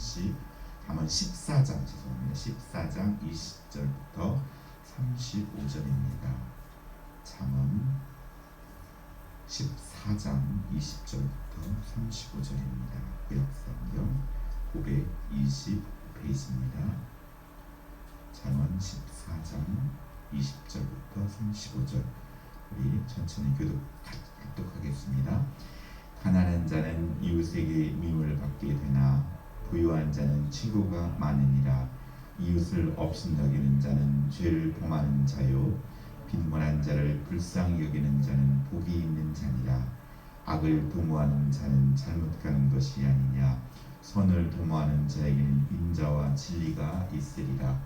30 잠언 14장 죄송합니다. 14장 20절부터 35절입니다. 잠언 14장 20절부터 35절입니다. 구약성경 920페이지입니다. 잠언 14장 20절부터 35절 우리 천천히 교독 교독하겠습니다. 가난한 자는 이웃에게 미움을 받게 되나 부유한 자는 친구가 많으니라. 이웃을 업신여기는 자는 죄를 범하는 자요. 빈곤한 자를 불쌍히 여기는 자는 복이 있는 자니라. 악을 도모하는 자는 잘못 가는 것이 아니냐. 선을 도모하는 자에게는 인자와 진리가 있으리라.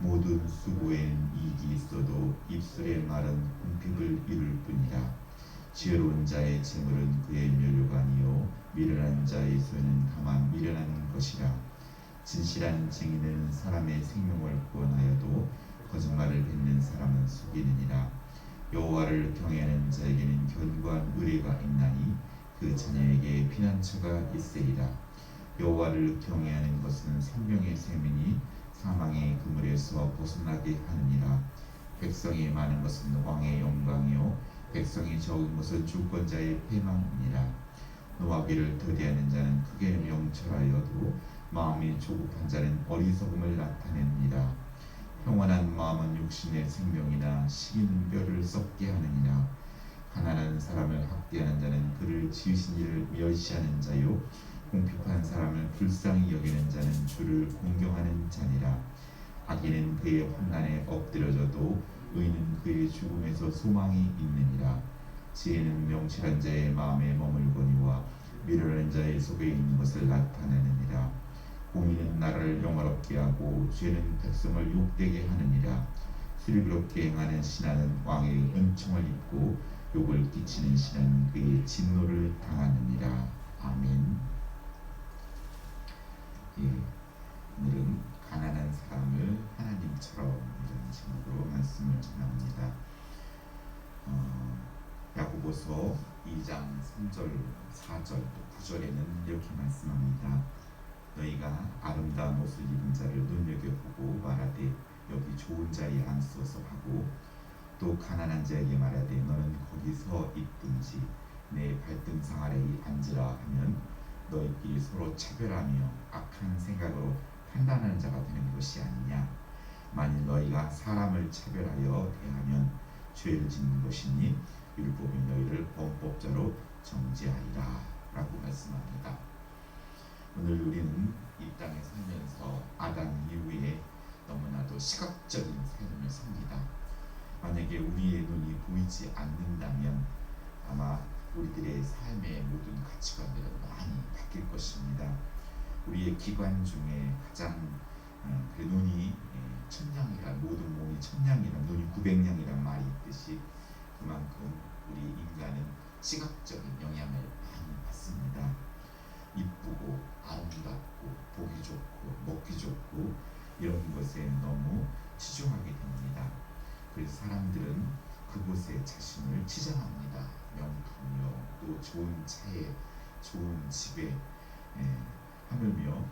모든 수고에는 이익이 있어도 입술의 말은 궁핍을 이룰 뿐이라 지혜로운 자의 재물은 그의 멸류가 아니요 미련한 자의 소유는 다만 미련한 것이라. 진실한 증인은 사람의 생명을 구원하여도 거짓말을 뱉는 사람은 속이느니라. 여호와를 경외하는 자에게는 견고한 의뢰가 있나니 그 자녀에게 피난처가 있으리라. 여호와를 경외하는 것은 생명의 셈이니 사망의 그물에서 벗어나게 하느니라. 백성이 많은 것은 왕의 영광이요 백성이 적은 것은 주권자의 패망이니라 노하기를 더디하는 자는 크게 명철하여도 마음이 조급한 자는 어리석음을 나타냅니다. 평안한 마음은 육신의 생명이나 시기는 뼈를 썩게 하느니라. 가난한 사람을 학대하는 자는 그를 지으신 이를 멸시하는 자요. 공핍한 사람을 불쌍히 여기는 자는 주를 공경하는 자니라. 악인은 그의 환난에 엎드려져도 의는 그의 죽음에서 소망이 있느니라. 지혜는 명철한 자의 마음에 머물거니와 미련한 자의 속에 있는 것을 나타내느니라. 공의는 나라를 영화롭게 하고 죄는 백성을 욕되게 하느니라. 슬기롭게 행하는 신하는 왕의 은총을 입고 욕을 끼치는 신하는 그의 진노를 당하느니라. 아멘. 예, 오늘은 가난한 사람을 하나님처럼 이런 제목으로 말씀을 전합니다. 어, 야고보서 2장 3절, 4절, 또 9절에는 이렇게 말씀합니다. 너희가 아름다운 옷을 입은 자를 눈여겨보고 말하되 여기 좋은 자리에 앉소서 하고 또 가난한 자에게 말하되 너는 거기서 있든지 내 발등상 아래 앉으라 하면 너희끼리 서로 차별하며 악한 생각으로 판단하는 자가 되는 것이 아니냐. 만일 너희가 사람을 차별하여 대하면 죄를 짓는 것이니 율법이 너희를 범법자로 정죄하리라 라고 말씀합니다. 오늘 우리는 이 땅에 살면서 아담 이후에 너무나도 시각적인 삶을 삽니다. 만약에 우리의 눈이 보이지 않는다면 아마 우리들의 삶의 모든 가치관들은 많이 바뀔 것입니다. 우리의 기관 중에 가장 어, 그 눈이 예, 천냥이라 모든 몸이 천냥이라 눈이 구백냥이란 말이 있듯이 그만큼 우리 인간은 시각적인 영향을 많이 받습니다. 이쁘고 아름답고 보기 좋고 먹기 좋고 이런 것에 너무 치중하게 됩니다. 그래서 사람들은 그곳에 자신을 치장합니다. 명품이요, 또 좋은 차에, 좋은 집에 예, 하물며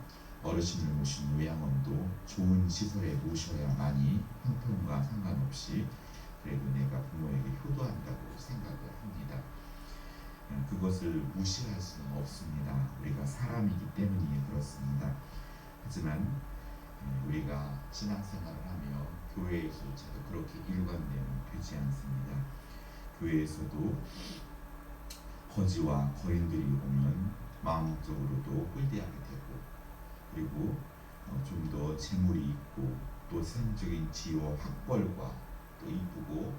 어르신을 모신 요양원도 좋은 시설에 모셔야만이 형편과 상관없이 그래도 내가 부모에게 효도한다고 생각을 합니다. 예, 그것을 무시할 수는 없습니다. 우리가 사람이기 때문이 그렇습니다. 하지만 예, 우리가 신앙생활을 하며 교회에서조차도 그렇게 일관되면 되지 않습니다. 교회에서도 거지와 거인들이 오면 마음적으로도 홀대하게 되고 그리고 어, 좀더 재물이 있고 또 세상적인 지위와 학벌과 또 이쁘고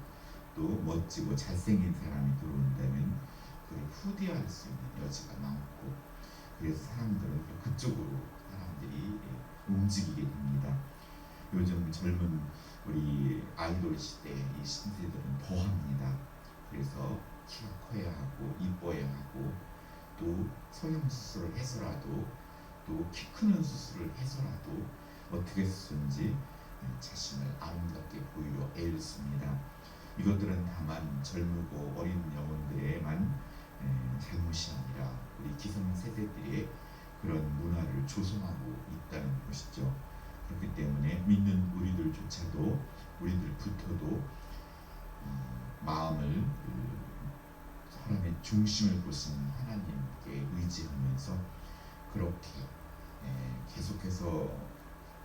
또 멋지고 잘생긴 사람이 들어온다면 그를 후대할 수 있는 여지가 많고 그래서 사람들은 그쪽으로 사람들이 예, 움직이게 됩니다. 요즘 젊은 우리 아이돌 시대 이 신세들은 더합니다. 그래서 키가 커야 하고 이뻐야 하고 또 성형 수술을 해서라도 또 키 크는 수술을 해서라도 어떻게 쓰든지 자신을 아름답게 보이려 애를 씁니다. 이것들은 다만 젊고 어린 영혼들의만 잘못이 아니라 우리 기성 세대들의 그런 문화를 조성하고 있다는 것이죠. 그렇기 때문에 믿는 우리들조차도 우리들부터도 음, 마음을 그 사람의 중심을 보시는 하나님께 의지하면서 그렇게 예, 계속해서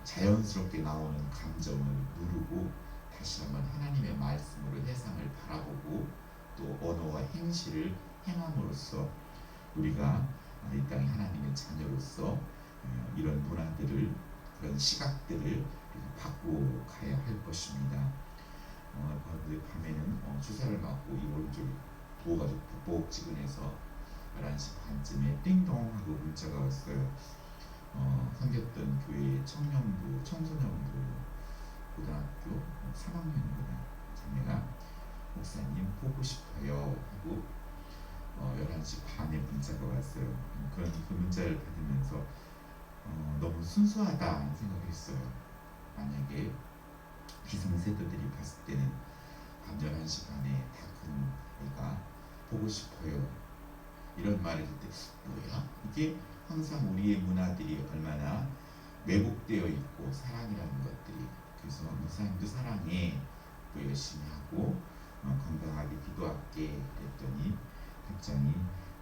자연스럽게 나오는 감정을 누르고 다시 한번 하나님의 말씀으로 세상을 바라보고 또 언어와 행실을 행함으로써 우리가 이 땅의 하나님의 자녀로서 어, 이런 문화들을 그런 시각들을 바꾸어 가야 할 것입니다. 어, 그 밤에는 어, 주사를 맞고 이 오른쪽 부어가지고 푹푹지근해서 11시 반쯤에 띵동 하고 문자가 왔어요. 어, 섬겼던 교회 청년부, 청소년부 고등학교 3학년이구나. 자매가 목사님 보고 싶어요 하고 어, 11시 반에 문자가 왔어요. 그런 그 문자를 받으면서 어, 너무 순수하다 생각을 했어요. 만약에 기성세대들이 봤을 때는 밤 11시 반에 다큰 애가 보고 싶어요. 이런 말을 할때 뭐야? 이게 항상 우리의 문화들이 얼마나 왜곡되어 있고 사랑이라는 것들이 그래서 목사님도 사랑해 또 열심히 하고 어, 건강하게 기도할게 그랬더니 답장이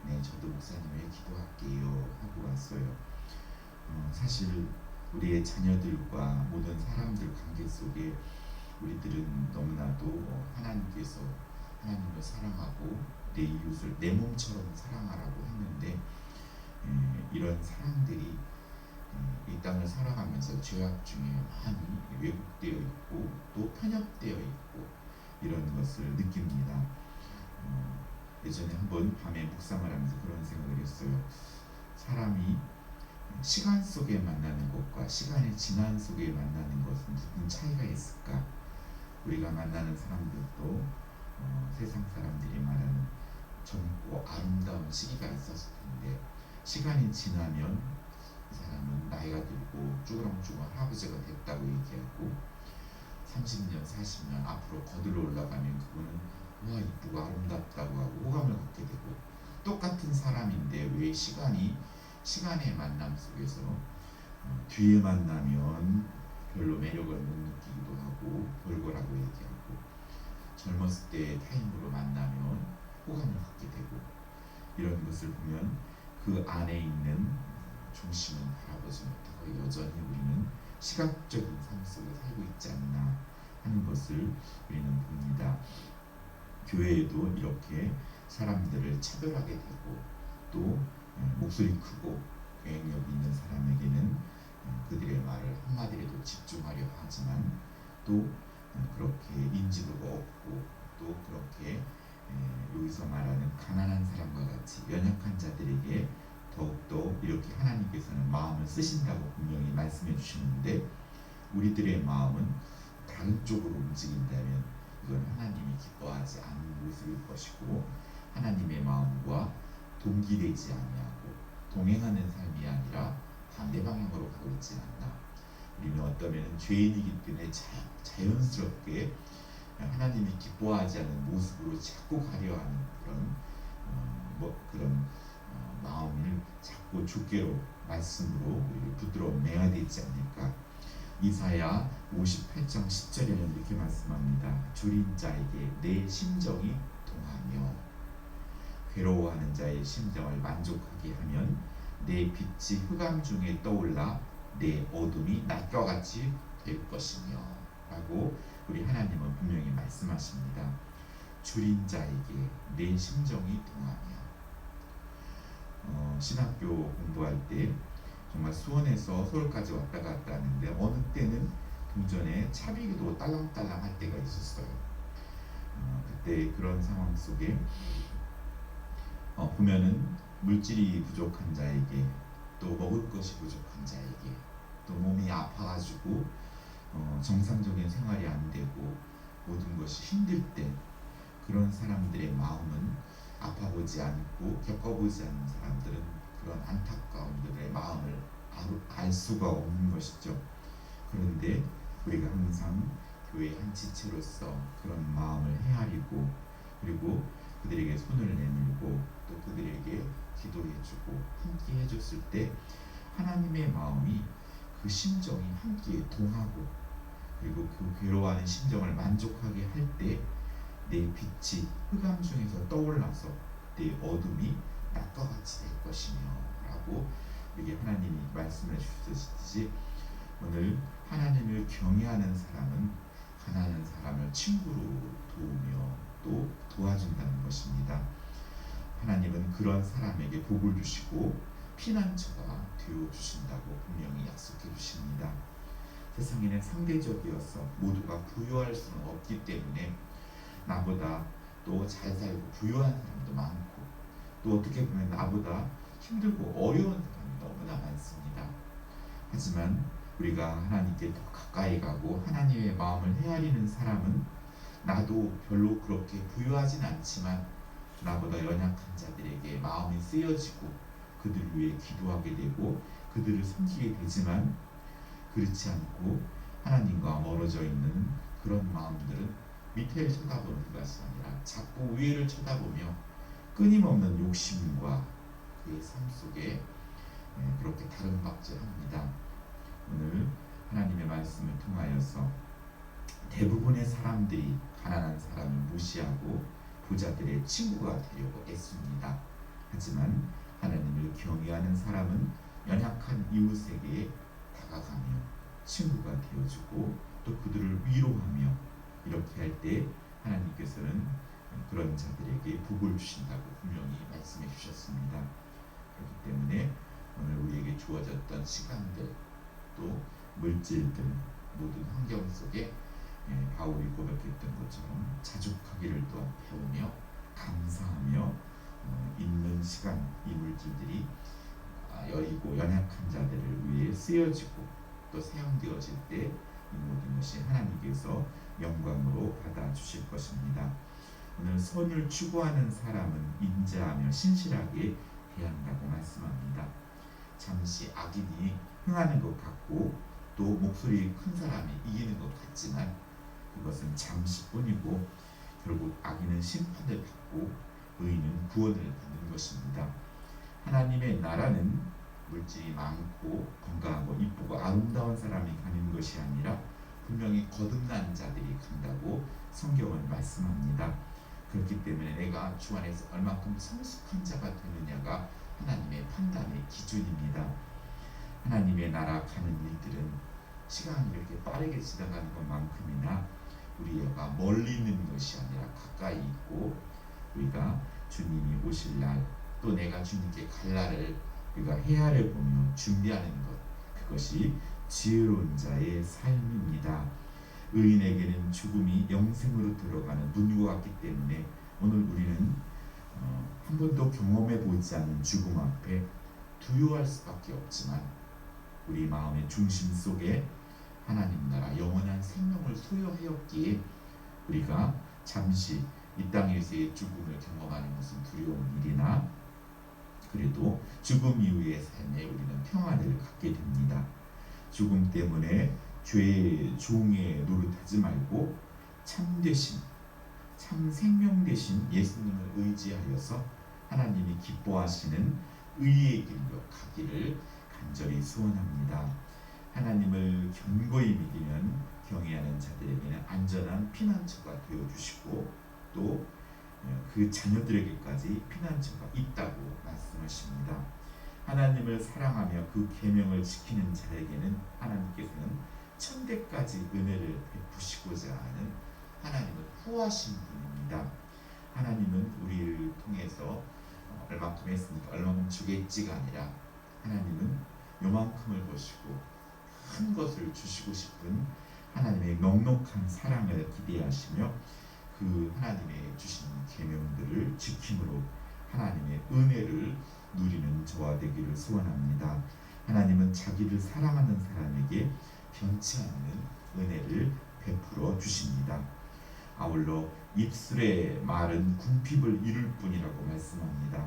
네 저도 목사님을 기도할게요 하고 왔어요. 어, 사실 우리의 자녀들과 모든 사람들 관계 속에 우리들은 너무나도 하나님께서 하나님을 사랑하고 내 이웃을 내 몸처럼 사랑하라고 했는데 에, 이런 사랑들이 에, 이 땅을 살아가면서 죄악 중에 많이 왜곡되어 있고 또 편협되어 있고 이런 것을 느낍니다. 어, 예전에 한번 밤에 묵상을 하면서 그런 생각을 했어요. 사람이 시간 속에 만나는 것과 시간의 지난 속에 만나는 것은 무슨 차이가 있을까? 우리가 만나는 사람들도 어, 세상 사람들이 말하는 젊고 아름다운 시기가 있었을 텐데 시간이 지나면 이 사람은 나이가 들고 쭈그렁쭈그렁 할아버지가 됐다고 얘기하고 30년, 40년 앞으로 거들어 올라가면 그분은 와 이쁘고 아름답다고 하고 호감을 갖게 되고 똑같은 사람인데 왜 시간이 시간의 만남 속에서 어, 뒤에 만나면 별로 매력을 못 느끼기도 하고 별거라고 얘기하고 젊었을 때 타임으로 만나면 호감을 갖게 되고 이런 것을 보면 그 안에 있는 중심은 못하고 여전히 우리는 시각적인 삶 속에 살고 있지 않나 하는 것을 우리는 봅니다. 교회에도 이렇게 사람들을 차별하게 되고 또 어, 목소리 크고 계획력 있는 사람에게는 어, 그들의 말을 한마디라도 집중하려 하지만 또 어, 그렇게 인지도가 없고 또 그렇게 여기서 말하는 가난한 사람과 같이 연약한 자들에게 더욱더 이렇게 하나님께서는 마음을 쓰신다고 분명히 말씀해 주시는데 우리들의 마음은 다른 쪽으로 움직인다면 이건 하나님이 기뻐하지 않는 모습일 것이고 하나님의 마음과 동기되지 아니하고 동행하는 삶이 아니라 반대 방향으로 가고 있지 않나. 우리는 어떠면 죄인이기 때문에 자, 자연스럽게 하나님이 기뻐하지 않는 모습으로 자꾸 가려하는 그런 어, 뭐 그런 어, 마음을 자꾸 주께로 말씀으로 부드러운 매야 되지 않을까. 이사야 58장 10절에는 이렇게 말씀합니다. 줄인 자에게 내 심정이 동하며 괴로워하는 자의 심정을 만족하게 하면 내 빛이 흑암 중에 떠올라 내 어둠이 낮과 같이 될 것이며 라고 우리 하나님은 분명히 말씀하십니다. 줄인 자에게 내 심정이 동하며 어, 신학교 공부할 때 정말 수원에서 서울까지 왔다 갔다 하는데 어느 때는 동전에 차비도 딸랑딸랑 할 때가 있었어요. 어, 그때 그런 상황 속에 어, 보면은 물질이 부족한 자에게 또 먹을 것이 부족한 자에게 또 몸이 아파가지고 어, 정상적인 생활이 안 되고 모든 것이 힘들 때 그런 사람들의 마음은 아파보지 않고 겪어보지 않는 사람들은 그런 안타까운 들의 마음을 알 수가 없는 것이죠. 그런데 우리가 항상 교회 한 지체로서 그런 마음을 헤아리고 그리고 그들에게 손을 내밀고 또 그들에게 기도해주고 함께 해줬을 때 하나님의 마음이 그 심정이 함께 동하고 그리고 그 괴로워하는 심정을 만족하게 할 때 내 빛이 흑암 중에서 떠올라서 내 어둠이 낮과 같이 될 것이며 라고 이게 하나님이 말씀해 주셨듯이 오늘 하나님을 경외하는 사람은 가난한 사람을 친구로 도우며 또 도와준다는 것입니다. 하나님은 그런 사람에게 복을 주시고 피난처가 되어 주신다고 분명히 약속해 주십니다. 세상에는 상대적이어서 모두가 부유할 수는 없기 때문에 나보다 또 잘 살고 부유한 사람도 많고 또 어떻게 보면 나보다 힘들고 어려운 사람이 너무나 많습니다. 하지만 우리가 하나님께 더 가까이 가고 하나님의 마음을 헤아리는 사람은 나도 별로 그렇게 부유하진 않지만 나보다 연약한 자들에게 마음이 쓰여지고 그들을 위해 기도하게 되고 그들을 섬기게 되지만 그렇지 않고 하나님과 멀어져 있는 그런 마음들은 밑에를 쳐다보는 것이 아니라 자꾸 위를 쳐다보며 끊임없는 욕심과 그의 삶 속에 예, 그렇게 다른 박질합니다. 오늘 하나님의 말씀을 통하여서 대부분의 사람들이 가난한 사람을 무시하고 부자들의 친구가 되려고 애씁니다. 하지만 하나님을 경외하는 사람은 연약한 이웃에게 다가가며 친구가 되어주고 또 그들을 위로하며 이렇게 할 때 하나님께서는 그런 자들에게 복을 주신다고 분명히 말씀해 주셨습니다. 그렇기 때문에 오늘 우리에게 주어졌던 시간들 또 물질들 모든 환경 속에 예, 바울이 고백했던 것처럼 자족하기를 또한 배우며 감사하며 어, 있는 시간 이 물질들이 아, 여리고 연약한 자들을 위해 쓰여지고 또 사용되어질 때 이 모든 것이 하나님께서 영광으로 받아 주실 것입니다. 오늘 선을 추구하는 사람은 인자하며 신실하게 대한다고 말씀합니다. 잠시 악인이 흥하는 것 같고 또 목소리 큰 사람이 이기는 것 같지만 그것은 잠시뿐이고 결국 악인은 심판을 받고 의인은 구원을 받는 것입니다. 하나님의 나라는 물질이 많고 건강하고 이쁘고 아름다운 사람이 가는 것이 아니라 분명히 거듭난 자들이 간다고 성경은 말씀합니다. 그렇기 때문에 내가 주 안에서 얼마큼 성숙한 자가 되느냐가 하나님의 판단의 기준입니다. 하나님의 나라 가는 일들은 시간이 이렇게 빠르게 지나가는 것만큼이나 우리가 멀리 있는 것이 아니라 가까이 있고 우리가 주님이 오실 날 또 내가 주님께 갈 날을 우리가 헤아려 보며 준비하는 것 그것이 지혜로운 자의 삶입니다. 의인에게는 죽음이 영생으로 들어가는 문과 같기 때문에 오늘 우리는 어, 한 번도 경험해 보지 않는 죽음 앞에 두려워할 수밖에 없지만 우리 마음의 중심 속에 하나님 나라 영원한 생명을 소유하였기에 우리가 잠시 이 땅에서의 죽음을 경험하는 것은 두려운 일이나 그래도 죽음 이후의 삶에 우리는 평안을 갖게 됩니다. 죽음 때문에 죄의 종의 노릇하지 말고 참 되신 참 생명 되신 예수님을 의지하여서 하나님이 기뻐하시는 의의 길로 가기를 간절히 소원합니다. 하나님을 견고히 믿으면 경외하는 자들에게는 안전한 피난처가 되어 주시고 또 그 자녀들에게까지 피난처가 있다고 말씀하십니다. 하나님을 사랑하며 그 계명을 지키는 자에게는 하나님께서는 천대까지 은혜를 베푸시고자 하는 하나님은 후하신 분입니다. 하나님은 우리를 통해서 어, 얼마큼 했으니까 얼마큼 주겠지가 아니라 하나님은 요만큼을 보시고 큰 것을 주시고 싶은 하나님의 넉넉한 사랑을 기대하시며 그 하나님의 주신 계명들을 지킴으로 하나님의 은혜를 누리는 저와 되기를 소원합니다. 하나님은 자기를 사랑하는 사람에게 변치 않는 은혜를 베풀어 주십니다. 아울러 입술의 말은 궁핍을 이룰 뿐이라고 말씀합니다.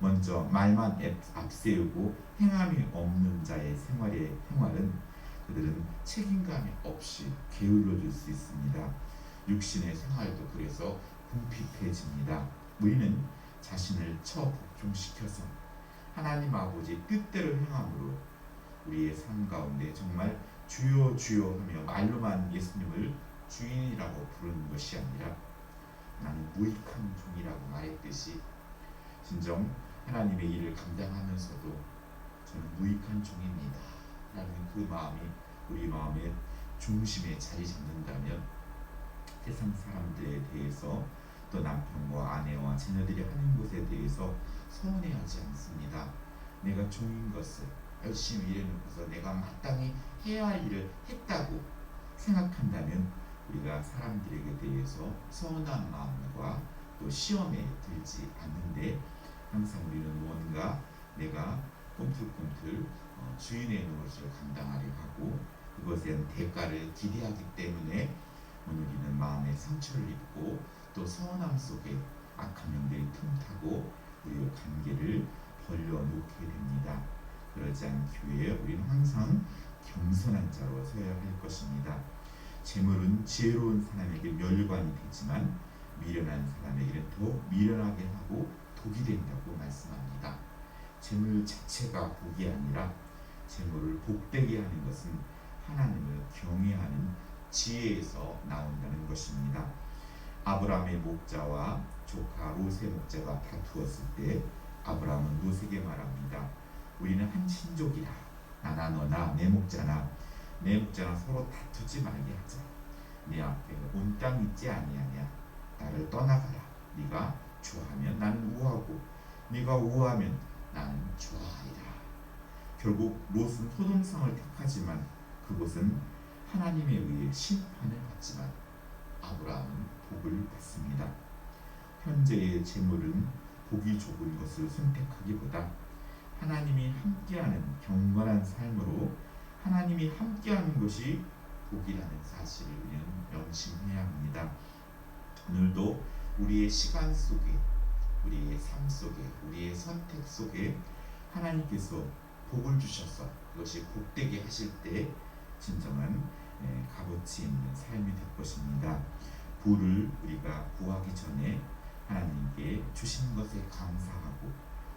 먼저 말만 앞세우고 행함이 없는 자의 생활의 생활은 그들은 책임감이 없이 게을러질 수 있습니다. 육신의 생활도 그래서 궁핍해집니다. 우리는 자신을 처복종시켜서 하나님 아버지 뜻대로 행함으로 우리의 삶 가운데 정말 주여 주여 하며 말로만 예수님을 주인이라고 부르는 것이 아니라 나는 무익한 종이라고 말했듯이 진정 하나님의 일을 감당하면서도 저는 무익한 종입니다. 라는 그 마음이 우리 마음의 중심에 자리 잡는다면 세상 사람들에 대해서 또 남편과 아내와 자녀들이 하는 것에 대해서 서운해하지 않습니다. 내가 종인 것을 열심히 일해놓고서 내가 마땅히 해야 할 일을 했다고 생각한다면 우리가 사람들에게 대해서 서운한 마음과 또 시험에 들지 않는데 항상 우리는 뭔가 내가 꿈틀꿈틀 어, 주인의 노릇을 감당하려 하고 그것에 대가를 기대하기 때문에 오늘 우리는 마음에 상처를 입고 또 서운함 속에 악한 영들이 틈타고 우리의 관계를 벌려놓게 됩니다. 그러지 않기 위해 우리는 항상 겸손한 자로 서야 할 것입니다. 재물은 지혜로운 사람에게 멸관이 되지만 미련한 사람에게는 더 미련하게 하고 독이 된다고 말씀합니다. 재물 자체가 복이 아니라 재물을 복되게 하는 것은 하나님을 경외하는 지혜에서 나온다는 것입니다. 아브라함의 목자와 조카 롯의 목자가 다투었을 때 아브라함은 롯에게 말합니다. 우리는 한 친족이라 나나 너나 내 목자나 내 목자나 서로 다투지 말게 하자. 내 앞에 온땅 있지 아니하냐. 나를 떠나가라. 네가 좋아하면 나는 우하고 네가 우하면 나는 좋아하리라. 결국 롯은 소동성을 택하지만 그곳은 하나님에 의해 심판을 받지만 아브라함은 복을 받습니다. 현재의 재물은 복이 좁은 것을 선택하기보다 하나님이 함께하는 경건한 삶으로 하나님이 함께하는 것이 복이라는 사실을 우리는 명심해야 합니다. 오늘도 우리의 시간 속에 우리의 삶 속에 우리의 선택 속에 하나님께서 복을 주셔서 그것이 복되게 하실 때 진정한 예, 값어치 있는 삶이 될 것입니다. 부를 우리가 구하기 전에 하나님께 주신 것에 감사하고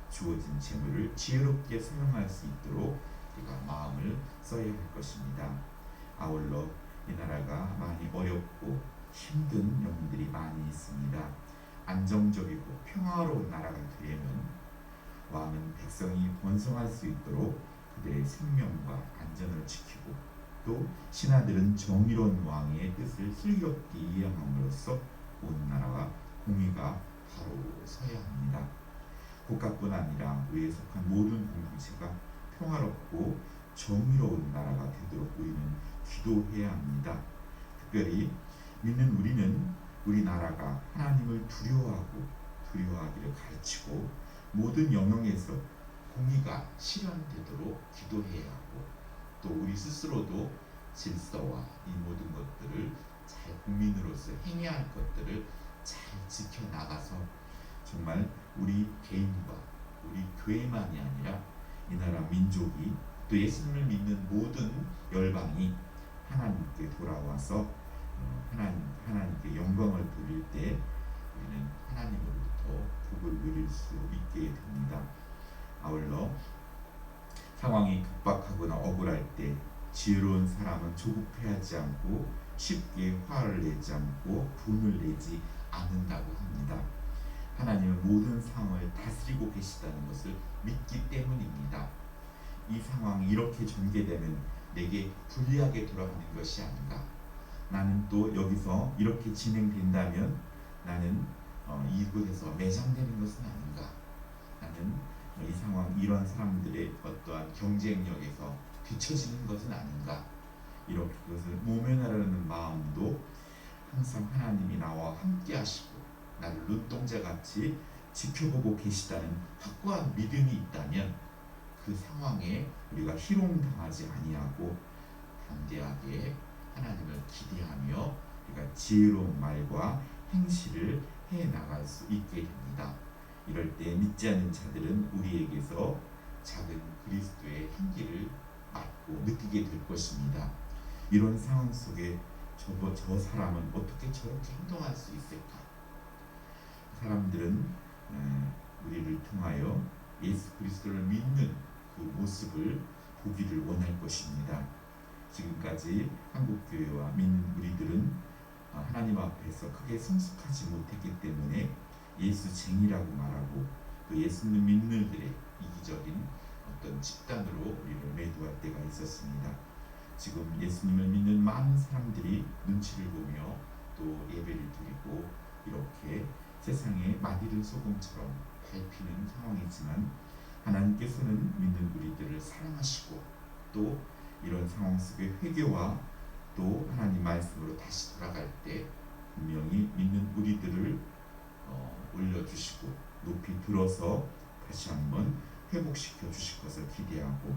주어진 재물을 지혜롭게 사용할 수 있도록 우리가 마음을 써야 할 것입니다. 아울러 이 나라가 많이 어렵고 힘든 영들이 많이 있습니다. 안정적이고 평화로운 나라가 되려면 왕은 백성이 번성할 수 있도록 그들의 생명과 안전을 지키고 또 신하들은 정의로운 왕의 뜻을 슬기롭게 이행함으로써 온 나라와 공의가 바로 서야 합니다. 국가뿐 아니라 위에 속한 모든 공동체가 평화롭고 정의로운 나라가 되도록 우리는 기도해야 합니다. 특별히 믿는 우리는 우리나라가 하나님을 두려워하고 두려워하기를 가르치고 모든 영역에서 공의가 실현되도록 기도해야 하고 또 우리 스스로도 질서와 이 모든 것들을 잘 국민으로서 행해야 할 것들을 잘 지켜나가서 정말 우리 개인과 우리 교회만이 아니라 이 나라 민족이 또 예수님을 믿는 모든 열방이 하나님께 돌아와서 어, 하나님 하나님께 영광을 돌릴 때 우리는 하나님으로부터 복을 누릴 수 있게 됩니다. 아울러 상황이 급박하거나 억울할 때 지혜로운 사람은 조급해하지 않고 쉽게 화를 내지 않고 분을 내지 않는다고 합니다. 하나님은 모든 상황을 다스리고 계시다는 것을 믿기 때문입니다. 이 상황이 이렇게 전개되면 내게 불리하게 돌아가는 것이 아닌가. 나는 또 여기서 이렇게 진행된다면 나는 어, 이곳에서 매장되는 것은 아닌가. 나는 이 상황 이런 사람들의 어떠한 경쟁력에서 뒤처지는 것은 아닌가. 이렇게 그것을 모면하려는 마음도 항상 하나님이 나와 함께 하시고 나를 눈동자 같이 지켜보고 계시다는 확고한 믿음이 있다면 그 상황에 우리가 희롱당하지 아니하고 담대하게 하나님을 기대하며 우리가 지혜로운 말과 행실을 해 나갈 수 있게 됩니다. 이럴 때 믿지 않는 자들은 우리에게서 작은 그리스도의 향기를 맡고 느끼게 될 것입니다. 이런 상황 속에 저, 저 사람은 어떻게 저렇게 행동할 수 있을까? 사람들은 우리를 통하여 예수 그리스도를 믿는 그 모습을 보기를 원할 것입니다. 지금까지 한국 교회와 믿는 우리들은 어, 하나님 앞에서 크게 성숙하지 못했기 때문에 예수쟁이라고 말하고 또 예수는 믿는 들의 이기적인 어떤 집단으로 우리를 매도할 때가 있었습니다. 지금 예수님을 믿는 많은 사람들이 눈치를 보며 또 예배를 드리고 이렇게 세상에 마디를 소금처럼 밟히는 상황이지만 하나님께서는 믿는 우리들을 사랑하시고 또 이런 상황 속에 회개와 또 하나님 말씀으로 다시 돌아갈 때 분명히 믿는 우리들을 어, 올려주시고 높이 들어서 다시 한번 회복시켜 주실 것을 기대하고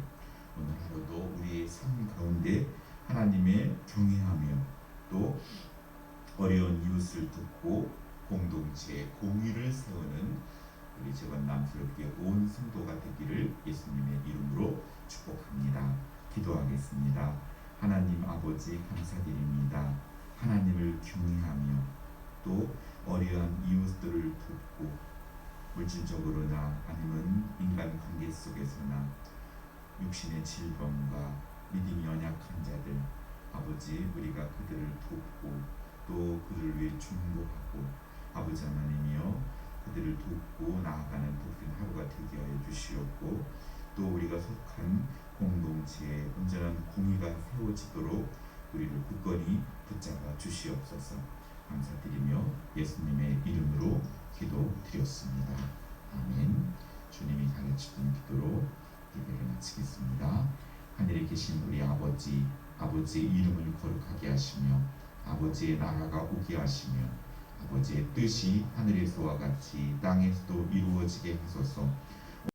오늘 하루도 우리의 삶 가운데 하나님의 경외하며 또 어려운 이웃을 돕고 공동체의 공의를 세우는 우리 재건남스럽게 온 성도가 되기를 예수님의 이름으로 축복합니다. 기도하겠습니다. 하나님 아버지 감사드립니다. 하나님을 경외하며 또 어려운 이웃들을 돕고 물질적으로나 아니면 인간 관계 속에서나 육신의 질병과 믿음이 연약한 자들 아버지 우리가 그들을 돕고 또 그들을 위해 중보하고 아버지 하나님이여 그들을 돕고 나아가는 복된 하루가 되게 하여 주시옵고 또 우리가 속한 공동체에 온전한 공의가 세워지도록 우리를 굳건히 붙잡아 주시옵소서 감사드리며 예수님의 이름으로 기도드렸습니다. 아멘 주님이 가르치던 기도로 예배를 마치겠습니다. 하늘에 계신 우리 아버지 아버지의 이름을 거룩하게 하시며 아버지의 나라가 오게 하시며 아버지의 뜻이 하늘에서와 같이 땅에서도 이루어지게 하소서